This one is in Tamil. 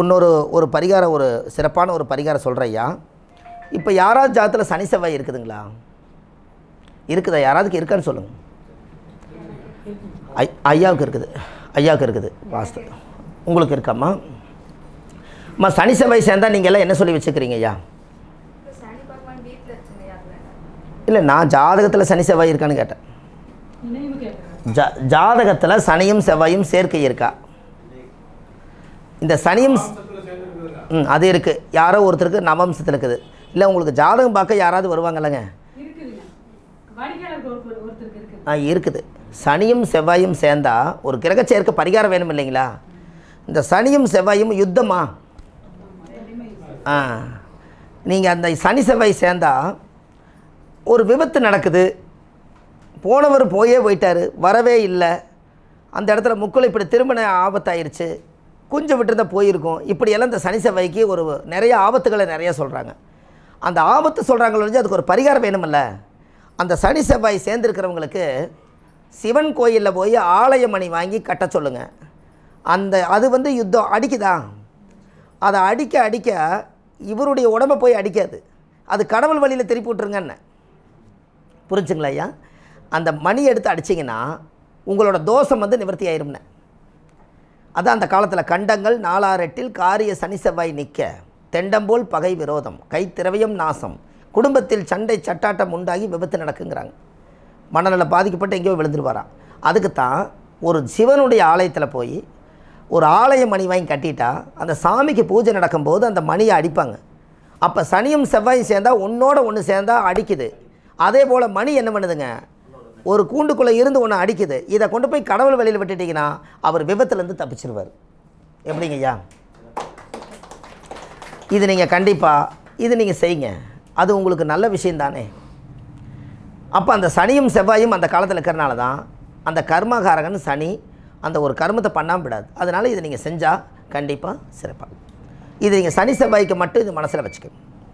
இன்னொரு ஒரு பரிகாரம் ஒரு சிறப்பான ஒரு பரிகாரம் சொல்கிற ஐயா இப்போ யாராவது ஜாதத்தில் சனி செவ்வாய் இருக்குதுங்களா? இருக்குதா? யாராவதுக்கு இருக்கான்னு சொல்லுங்கள் ஐ ஐயாவுக்கு இருக்குது. ஐயாவுக்கு இருக்குது. வாஸ்து. உங்களுக்கு இருக்காம்மா? அம்மா சனி செவ்வாய் சேர்ந்தால் நீங்கள் எல்லாம் என்ன சொல்லி வச்சுக்கிறீங்க ஐயா இல்லை நான் ஜாதகத்தில் சனி செவ்வாய் இருக்கான்னு கேட்டேன். ஜா ஜாதகத்தில் சனியும் செவ்வாயும் சேர்க்கை இருக்கா? இந்த சனியும் ம் அது இருக்குது யாரோ ஒருத்தருக்கு நவம்சத்தில் இருக்குது. இல்லை உங்களுக்கு ஜாதகம் பார்க்க யாராவது வருவாங்கல்லங்க? ஆ இருக்குது. சனியும் செவ்வாயும் சேர்ந்தா ஒரு கிரக சேர்க்கை பரிகாரம் வேணும் இல்லைங்களா? இந்த சனியும் செவ்வாயும் யுத்தமா? ஆ. நீங்கள் அந்த சனி செவ்வாய் சேர்ந்தா ஒரு விபத்து நடக்குது. போனவர் போயே போயிட்டார். வரவே இல்லை. அந்த இடத்துல முக்குள் இப்படி திருமண ஆபத்தாயிருச்சு. கொஞ்சம் விட்டுருந்தா போயிருக்கும். இப்படியெல்லாம் இந்த சனி செவ்வாய்க்கு ஒரு நிறைய ஆபத்துகளை நிறைய சொல்கிறாங்க அந்த ஆபத்து சொல்கிறாங்களோ அதுக்கு ஒரு பரிகாரம் வேணுமில்ல. அந்த சனி செவ்வாய் சேர்ந்துருக்கிறவங்களுக்கு சிவன் கோயிலில் போய் ஆலய மணி வாங்கி கட்ட சொல்லுங்கள் அந்த அது வந்து யுத்தம் அடிக்குதா? அதை அடிக்க அடிக்க இவருடைய உடம்பை போய் அடிக்காது. அது கடவுள் வழியில் திருப்பி விட்ருங்கன்னு புரிஞ்சுங்களா ஐயா? அந்த மணி எடுத்து அடிச்சிங்கன்னா உங்களோட தோஷம் வந்து நிவர்த்தி ஆயிரும்னு. அதான் அந்த காலத்தில் கண்டங்கள் நாலாரெட்டில் காரிய சனி செவ்வாய் நிற்க. தெண்டம்போல் பகை விரோதம் கைத்திரவியம் நாசம். குடும்பத்தில் சண்டை சட்டாட்டம் உண்டாகி விபத்து நடக்குங்கிறாங்க. மனநல பாதிக்கப்பட்டு எங்கேயோ விழுந்துருவாராம் அதுக்கு தான் ஒரு சிவனுடைய ஆலயத்தில் போய் ஒரு ஆலய மணி வாங்கி கட்டிட்டா அந்த சாமிக்கு பூஜை நடக்கும்போது அந்த மணியை அடிப்பாங்க. அப்போ சனியும் செவ்வாயும் சேர்ந்தா ஒன்றோட ஒன்று சேர்ந்தா அடிக்குது. அதே போல் மணி என்ன பண்ணுதுங்க? ஒரு கூண்டுக்குள்ளே இருந்து ஒன்று அடிக்குது. இதை கொண்டு போய் கடவுள் வெளியில் விட்டுட்டிங்கன்னா அவர் விபத்துலேருந்து தப்பிச்சிருவார். எப்படிங்க ஐயா? இது நீங்கள் கண்டிப்பாக இது நீங்கள் செய்யுங்க. அது உங்களுக்கு நல்ல விஷயம் தானே. அப்போ அந்த சனியும் செவ்வாயும் அந்த காலத்தில் இருக்கிறனால தான் அந்த கர்மகாரகன் சனி அந்த ஒரு கர்மத்தை பண்ணாமல் விடாது. அதனால் இதை நீங்கள் செஞ்சால் கண்டிப்பாக சிறப்பாக இது நீங்கள் சனி செவ்வாய்க்கு மட்டும் இது மனசில் வச்சுக்கணும்.